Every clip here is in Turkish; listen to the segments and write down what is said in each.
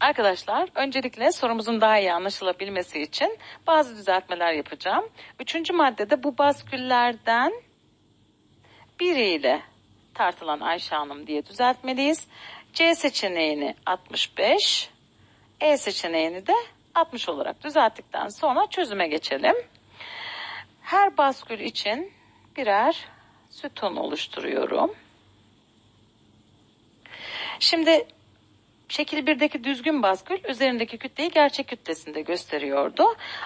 Arkadaşlar öncelikle sorumuzun daha iyi anlaşılabilmesi için bazı düzeltmeler yapacağım. Üçüncü maddede bu basküllerden biriyle tartılan Ayşe Hanım diye düzeltmeliyiz. C seçeneğini 65, E seçeneğini de 60 olarak düzelttikten sonra çözüme geçelim. Her baskül için birer sütun oluşturuyorum. Şimdi şekil 1'deki düzgün baskül üzerindeki kütleyi gerçek kütlesinde gösteriyordu.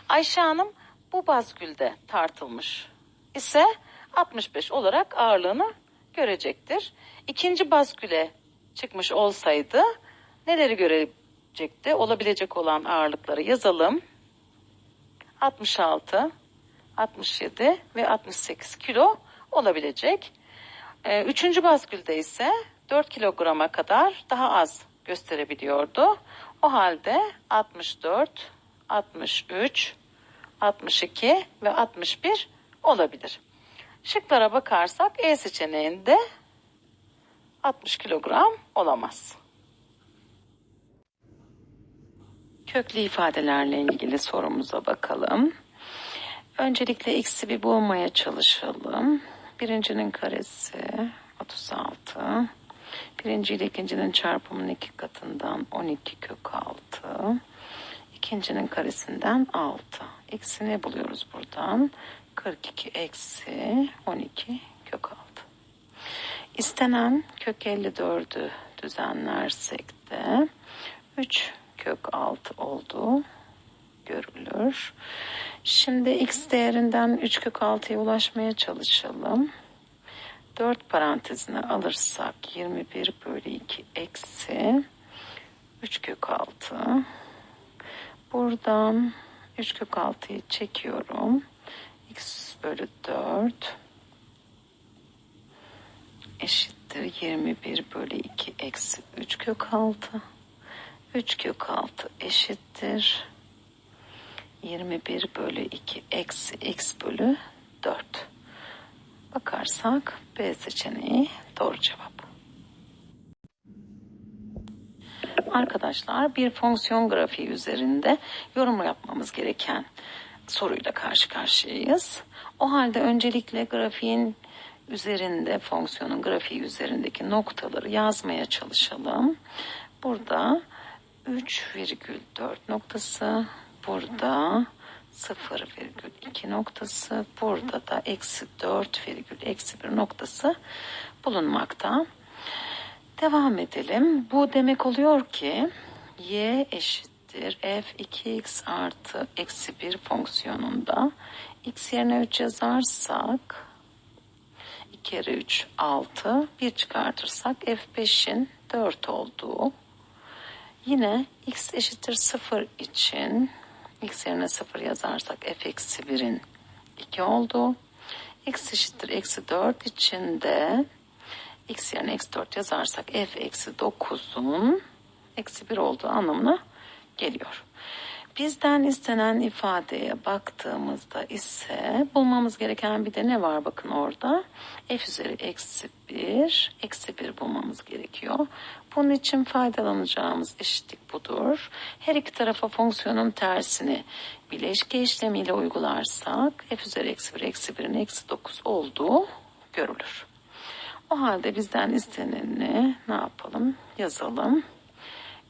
Ayşe Hanım bu baskülde tartılmış ise 65 olarak ağırlığını görecektir. İkinci basküle çıkmış olsaydı neleri görecekti? Olabilecek olan ağırlıkları yazalım. 66, 67 ve 68 kilo olabilecek. Ee, Üçüncü baskülde ise 4 kilograma kadar daha az gösterebiliyordu. O halde 64, 63, 62 ve 61 olabilir. Şıklara bakarsak E seçeneğinde 60 kilogram olamaz. Köklü ifadelerle ilgili sorumuza bakalım. Öncelikle x'i bir bulmaya çalışalım. Birincinin karesi 36. Birinci ile ikincinin çarpımının iki katından 12 kök 6. İkincinin karesinden 6. Eksi ne buluyoruz buradan? 42 eksi 12 kök 6. İstenen kök 54'ü düzenlersek de 3 kök 6 oldu görülür. Şimdi x değerinden 3 kök 6'ya ulaşmaya çalışalım. 4 parantezine alırsak 21 bölü 2 eksi 3 kök 6. Buradan 3 kök 6'yı çekiyorum. x bölü 4 eşittir 21 bölü 2 eksi 3 kök 6. 3 kök 6 eşittir 21 bölü 2 eksi x bölü 4. Bakarsak B seçeneği doğru cevap. Arkadaşlar bir fonksiyon grafiği üzerinde yorum yapmamız gereken soruyla karşı karşıyayız. O halde öncelikle grafiğin üzerinde, fonksiyonun grafiği üzerindeki noktaları yazmaya çalışalım. Burada 3,4 noktası, burada 0,2 noktası, burada da eksi 4 virgül eksi 1 noktası bulunmakta. Devam edelim. Bu demek oluyor ki y eşittir f2x artı eksi 1 fonksiyonunda x yerine 3 yazarsak 2 kere 3 6 1 çıkartırsak f5'in 4 olduğu yine x eşittir 0 için x yerine 0 yazarsak f eksi 1'in 2 olduğu x eşittir eksi 4 için de x yerine eksi 4 yazarsak f eksi 9'un eksi 1 olduğu anlamına geliyor. Bizden istenen ifadeye baktığımızda ise bulmamız gereken bir de ne var bakın orada. f üzeri eksi 1, eksi 1 bulmamız gerekiyor. Bunun için faydalanacağımız eşitlik budur. Her iki tarafa fonksiyonun tersini bileşke işlemiyle uygularsak f üzeri eksi 1, eksi 1'in eksi 9 olduğu görülür. O halde bizden isteneni ne yapalım? Yazalım.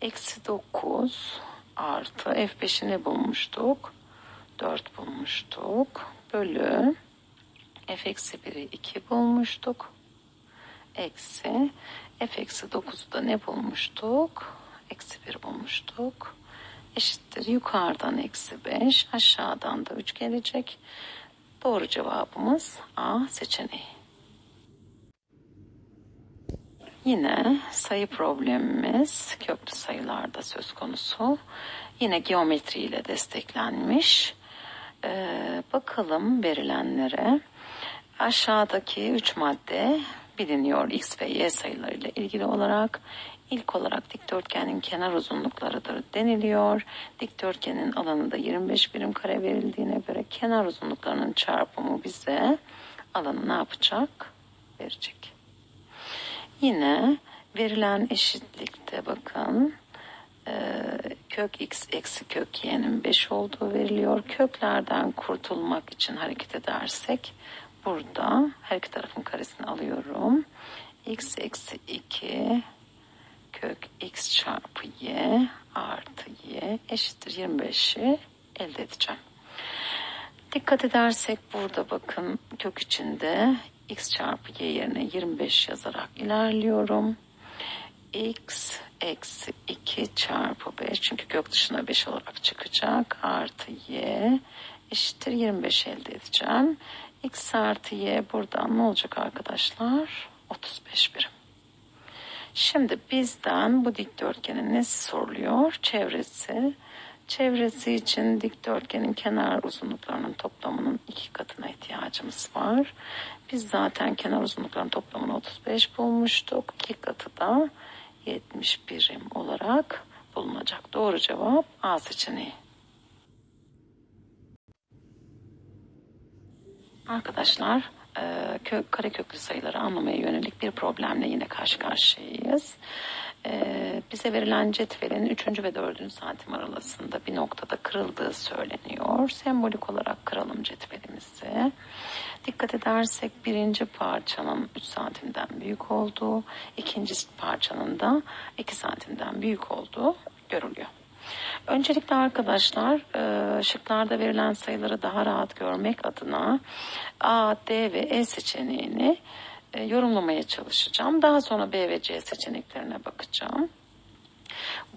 Eksi 9 artı F5'i ne bulmuştuk? 4 bulmuştuk. Bölü F eksi 1'i 2 bulmuştuk. Eksi F eksi 9'u da ne bulmuştuk? Eksi 1 bulmuştuk. Eşittir yukarıdan eksi 5 aşağıdan da 3 gelecek. Doğru cevabımız A seçeneği. Yine sayı problemimiz köklü sayılarda söz konusu. Yine geometri ile desteklenmiş. Ee, bakalım verilenlere. Aşağıdaki üç madde biliniyor x ve y sayılarıyla ilgili olarak. İlk olarak dikdörtgenin kenar uzunluklarıdır deniliyor. Dikdörtgenin alanı da 25 birim kare verildiğine göre kenar uzunluklarının çarpımı bize alanı ne yapacak? Verecek. Yine verilen eşitlikte bakın kök x eksi kök y'nin 5 olduğu veriliyor. Köklerden kurtulmak için hareket edersek burada her iki tarafın karesini alıyorum. x eksi 2 kök x çarpı y artı y eşittir 25'i elde edeceğim. Dikkat edersek burada bakın kök içinde x çarpı y yerine 25 yazarak ilerliyorum. x eksi 2 çarpı 5 çünkü kök dışına 5 olarak çıkacak artı y eşittir 25 elde edeceğim. X artı y buradan ne olacak arkadaşlar? 35 birim. Şimdi bizden bu dikdörtgenin nesi soruluyor? Çevresi. Çevresi için dikdörtgenin kenar uzunluklarının toplamının iki katına ihtiyacımız var. Biz zaten kenar uzunluklarının toplamını 35 bulmuştuk. İki katı da 70 birim olarak bulunacak. Doğru cevap A seçeneği. Arkadaşlar e, kök, kareköklü sayıları anlamaya yönelik bir problemle yine karşı karşıyayız. E, bize verilen cetvelin 3. ve 4. santim arasında bir noktada kırıldığı söyleniyor. Sembolik olarak kıralım cetvelimizi. Dikkat edersek birinci parçanın 3 santimden büyük olduğu, ikinci parçanın da 2 santimden büyük olduğu görülüyor. Öncelikle arkadaşlar e, şıklarda verilen sayıları daha rahat görmek adına A, D ve E seçeneğini e, yorumlamaya çalışacağım. Daha sonra B ve C seçeneklerine bakacağım.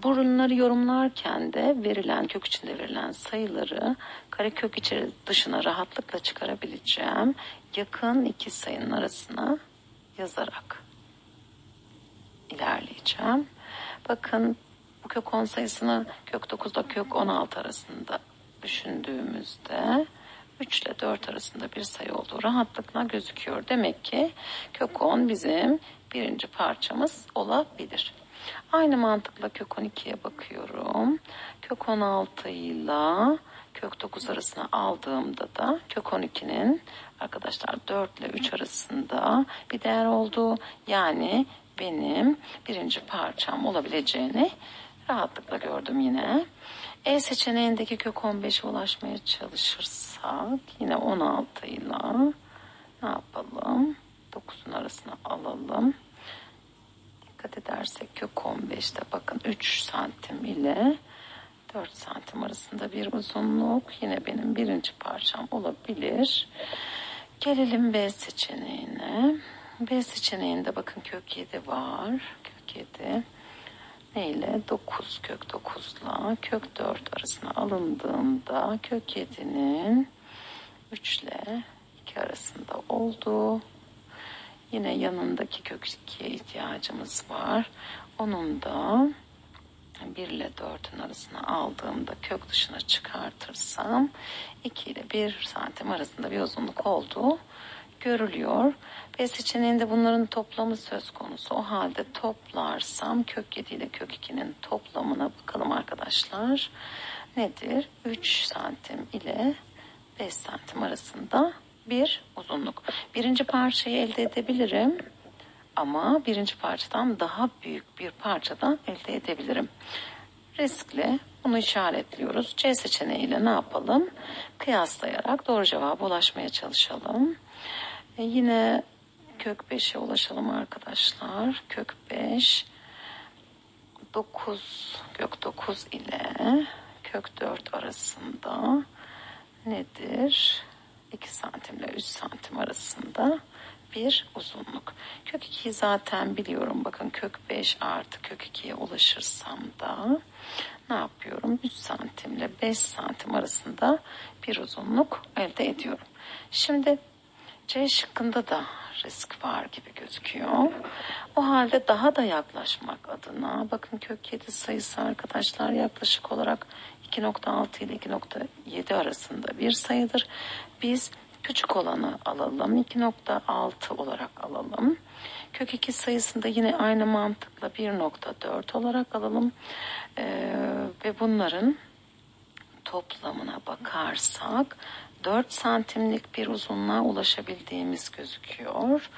Burunları yorumlarken de verilen kök içinde verilen sayıları karekök içeri dışına rahatlıkla çıkarabileceğim yakın iki sayının arasına yazarak ilerleyeceğim. Bakın bu kök 10 sayısını kök 9 ile kök 16 arasında düşündüğümüzde 3 ile 4 arasında bir sayı olduğu rahatlıkla gözüküyor. Demek ki kök 10 bizim birinci parçamız olabilir. Aynı mantıkla kök 12'ye bakıyorum. Kök 16 ile kök 9 arasına aldığımda da kök 12'nin arkadaşlar 4 ile 3 arasında bir değer olduğu yani benim birinci parçam olabileceğini rahatlıkla gördüm yine. E seçeneğindeki kök 15'e ulaşmaya çalışırsak yine 16 ile ne yapalım? 9'un arasına alalım. Dikkat edersek kök 15'te bakın 3 santim ile 4 santim arasında bir uzunluk. Yine benim birinci parçam olabilir. Gelelim B seçeneğine. B seçeneğinde bakın kök 7 var. Kök 7 neyle 9 kök 9 ile kök 4 arasına alındığında kök 7'nin 3 ile 2 arasında olduğu yine yanındaki kök 2'ye ihtiyacımız var. Onun da 1 ile 4'ün arasına aldığımda kök dışına çıkartırsam 2 ile 1 santim arasında bir uzunluk olduğu görülüyor. B seçeneğinde bunların toplamı söz konusu. O halde toplarsam kök 7 ile kök 2'nin toplamına bakalım arkadaşlar. Nedir? 3 santim ile 5 santim arasında bir uzunluk. Birinci parçayı elde edebilirim. Ama birinci parçadan daha büyük bir parçadan elde edebilirim. Riskli bunu işaretliyoruz. C seçeneğiyle ne yapalım? Kıyaslayarak doğru cevaba ulaşmaya çalışalım. E yine kök 5'e ulaşalım arkadaşlar. Kök 5 9 kök 9 ile kök 4 arasında nedir? 2 santim ile 3 santim arasında bir uzunluk. Kök 2'yi zaten biliyorum. Bakın kök 5 artı kök 2'ye ulaşırsam da ne yapıyorum? 3 santim ile 5 santim arasında bir uzunluk elde ediyorum. Şimdi C şıkkında da risk var gibi gözüküyor. O halde daha da yaklaşmak adına bakın kök 7 sayısı arkadaşlar yaklaşık olarak 2.6 ile 2.7 arasında bir sayıdır. Biz küçük olanı alalım. 2.6 olarak alalım. Kök 2 sayısında yine aynı mantıkla 1.4 olarak alalım. Ee, ve bunların toplamına bakarsak 4 santimlik bir uzunluğa ulaşabildiğimiz gözüküyor.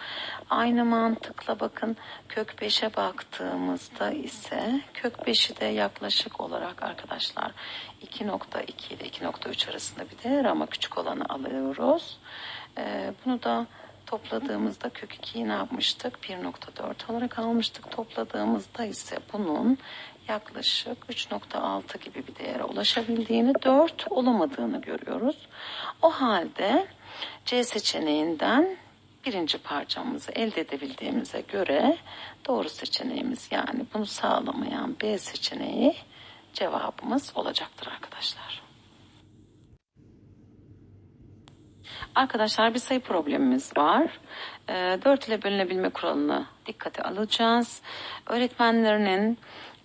Aynı mantıkla bakın kök 5'e baktığımızda ise kök 5'i de yaklaşık olarak arkadaşlar 2.2 ile 2.3 arasında bir değer ama küçük olanı alıyoruz. Ee, bunu da topladığımızda kök 2'yi ne yapmıştık? 1.4 olarak almıştık. Topladığımızda ise bunun yaklaşık 3.6 gibi bir değere ulaşabildiğini, 4 olamadığını görüyoruz. O halde C seçeneğinden birinci parçamızı elde edebildiğimize göre doğru seçeneğimiz yani bunu sağlamayan B seçeneği cevabımız olacaktır arkadaşlar. Arkadaşlar bir sayı problemimiz var. E, 4 ile bölünebilme kuralını dikkate alacağız. Öğretmenlerinin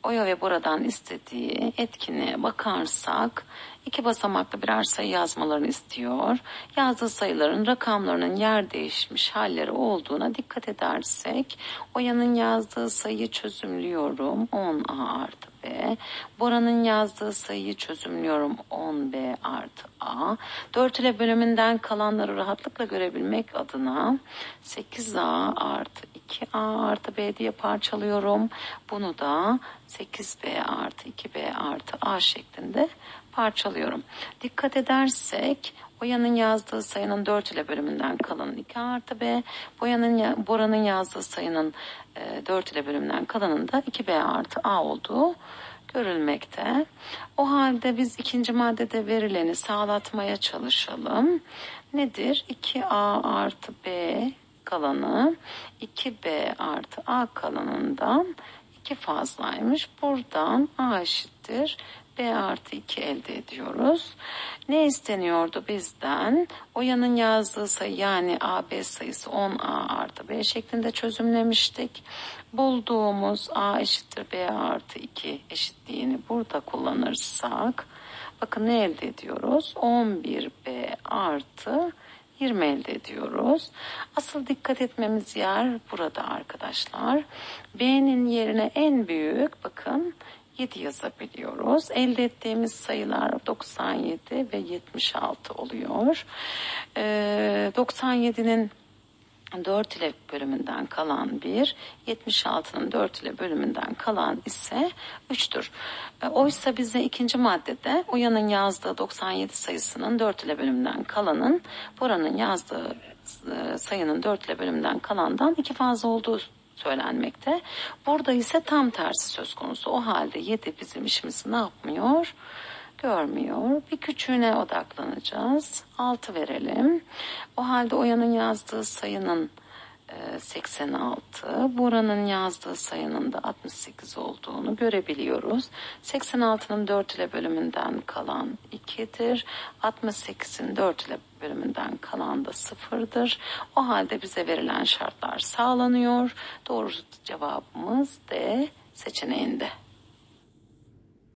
Oya ve Bora'dan istediği etkinliğe bakarsak iki basamaklı birer sayı yazmalarını istiyor. Yazdığı sayıların rakamlarının yer değişmiş halleri olduğuna dikkat edersek Oya'nın yazdığı sayıyı çözümlüyorum 10A artı B. Bora'nın yazdığı sayıyı çözümlüyorum 10B artı A. 4 ile bölümünden kalanları rahatlıkla görebilmek adına 8A artı 2A artı B diye parçalıyorum. Bunu da 8B artı 2B artı A şeklinde parçalıyorum. Dikkat edersek Boya'nın yazdığı sayının 4 ile bölümünden kalanın 2 artı B. Boya'nın, Bora'nın yazdığı sayının e, 4 ile bölümünden kalanın da 2B artı A olduğu görülmekte. O halde biz ikinci maddede verileni sağlatmaya çalışalım. Nedir? 2A artı B kalanı 2B artı A kalanından 2 fazlaymış. Buradan A eşittir B artı 2 elde ediyoruz. Ne isteniyordu bizden? Oya'nın yazdığı sayı yani AB sayısı 10A artı B şeklinde çözümlemiştik. Bulduğumuz A eşittir B artı 2 eşitliğini burada kullanırsak bakın ne elde ediyoruz? 11B artı 20 elde ediyoruz. Asıl dikkat etmemiz yer burada arkadaşlar. B'nin yerine en büyük bakın 7 yazabiliyoruz. Elde ettiğimiz sayılar 97 ve 76 oluyor. Ee, 97'nin 4 ile bölümünden kalan 1, 76'nın 4 ile bölümünden kalan ise 3'tür. E, oysa bize ikinci maddede Uya'nın yazdığı 97 sayısının 4 ile bölümünden kalanın, Bora'nın yazdığı e, sayının 4 ile bölümünden kalandan 2 fazla olduğu söylenmekte. Burada ise tam tersi söz konusu. O halde 7 bizim işimizi ne yapmıyor? Görmüyor. Bir küçüğüne odaklanacağız. 6 verelim. O halde Oya'nın yazdığı sayının 86, e, Bora'nın yazdığı sayının da 68 olduğunu görebiliyoruz. 86'nın 4 ile bölümünden kalan 2'dir. 68'in 4 ile bölümünden kalan da 0'dır. O halde bize verilen şartlar sağlanıyor. Doğru cevabımız D seçeneğinde.